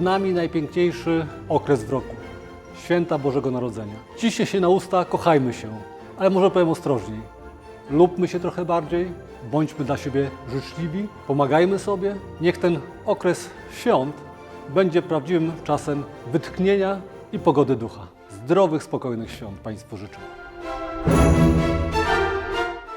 nami najpiękniejszy okres w roku. Święta Bożego Narodzenia. Ciśnie się na usta, kochajmy się, ale może powiem ostrożniej. Lubmy się trochę bardziej, bądźmy dla siebie życzliwi, pomagajmy sobie. Niech ten okres świąt będzie prawdziwym czasem wytchnienia i pogody ducha. Zdrowych, spokojnych świąt Państwu życzę.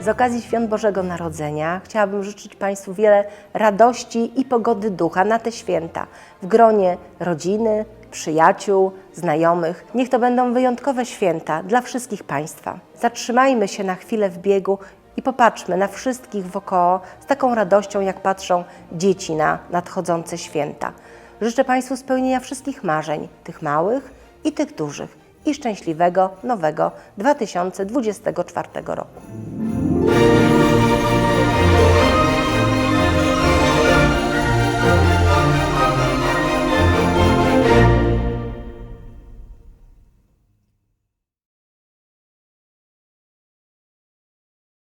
Z okazji Świąt Bożego Narodzenia chciałabym życzyć Państwu wiele radości i pogody ducha na te święta w gronie rodziny, przyjaciół, znajomych. Niech to będą wyjątkowe święta dla wszystkich Państwa. Zatrzymajmy się na chwilę w biegu i popatrzmy na wszystkich wokoło z taką radością, jak patrzą dzieci na nadchodzące święta. Życzę Państwu spełnienia wszystkich marzeń, tych małych i tych dużych, i szczęśliwego nowego 2024 roku.